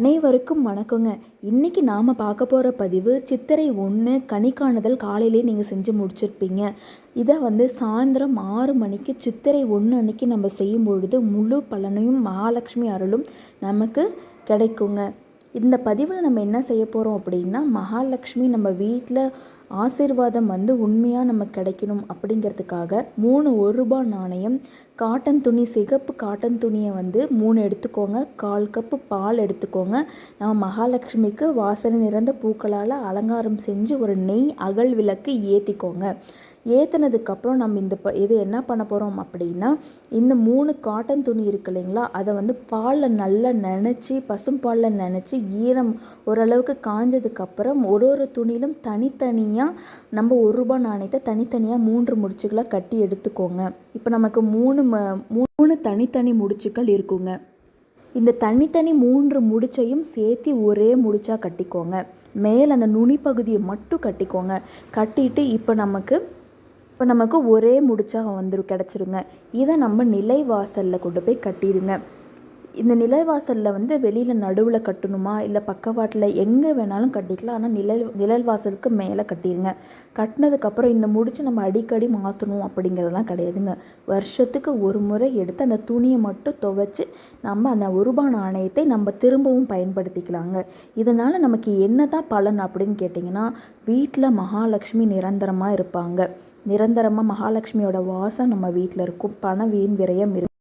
அனைவருக்கும் வணக்கங்க. இன்றைக்கி நாம் பார்க்க போகிற பதிவு சித்திரை ஒன்று கனிக்காணுதல் காலையிலே நீங்கள் செஞ்சு முடிச்சிருப்பீங்க. இதை வந்து சாயந்தரம் ஆறு மணிக்கு சித்திரை ஒன்று அன்னைக்கு நம்ம செய்யும் பொழுது முழு பலனையும் மகாலட்சுமி அருளும் நமக்கு கிடைக்குங்க. இந்த பதிவில் நம்ம என்ன செய்ய போகிறோம் அப்படின்னா மகாலட்சுமி நம்ம வீட்டில் ஆசீர்வாதம் வந்து உண்மையாக நமக்கு கிடைக்கணும் அப்படிங்கிறதுக்காக மூணு ஒரு ரூபா நாணயம் காட்டன் துணி சிகப்பு காட்டன் துணியை வந்து மூணு எடுத்துக்கோங்க. கால் கப்பு பால் எடுத்துக்கோங்க. நம்ம மகாலட்சுமிக்கு வாசனை நிறைந்த பூக்களால் அலங்காரம் செஞ்சு ஒரு நெய் அகல் விளக்கு ஏற்றிக்கோங்க ஏற்றினதுக்கப்புறம் நம்ம இந்த ப இது என்ன பண்ண போகிறோம் அப்படின்னா இந்த மூணு காட்டன் துணி இருக்கு இல்லைங்களா அதை வந்து பாலில் நல்லா நினச்சி பசும்பாலில் நினச்சி ஈரம் ஓரளவுக்கு காஞ்சதுக்கப்புறம் ஒரு ஒரு துணியிலும் தனித்தனியாக நம்ம ஒரு ரூபா நாணயத்தை தனித்தனியாக மூன்று முடிச்சுக்களாக கட்டி எடுத்துக்கோங்க. இப்போ நமக்கு மூணு ம மூணு தனித்தனி முடிச்சுக்கள் இருக்குங்க. இந்த தனித்தனி மூன்று முடிச்சையும் சேர்த்து ஒரே முடிச்சாக கட்டிக்கோங்க. மேல் அந்த நுனி பகுதியை மட்டும் கட்டிக்கோங்க. கட்டிட்டு இப்போ நமக்கு இப்போ நமக்கு ஒரே முடிச்சா வந்துடும் கிடச்சிருங்க. இதை நம்ம நிலை வாசலில் கொண்டு போய் கட்டிடுங்க இந்த நிலைவாசலில் வந்து வெளியில் நடுவில் கட்டணுமா? இல்லை பக்கவாட்டில் எங்கே வேணாலும் கட்டிக்கலாம். ஆனால் நிழல் நிழல் வாசலுக்கு மேலே கட்டிடுங்க கட்டினதுக்கப்புறம் இந்த முடிச்சு நம்ம அடிக்கடி மாற்றணும் அப்படிங்கிறதெல்லாம் கிடையாதுங்க. வருஷத்துக்கு ஒரு முறை எடுத்து அந்த துணியை மட்டும் துவைச்சி நம்ம அந்த உருபான ஆணையத்தை நாணயத்தை நம்ம திரும்பவும் பயன்படுத்திக்கலாங்க. இதனால் நமக்கு என்ன தான் பலன் அப்படின்னு கேட்டிங்கன்னா வீட்டில் மகாலட்சுமி நிரந்தரமாக இருப்பாங்க. நிரந்தரமாக மகாலட்சுமியோட வாசம் நம்ம வீட்டில் இருக்கும். பண வீண் விரயம் இருக்கும்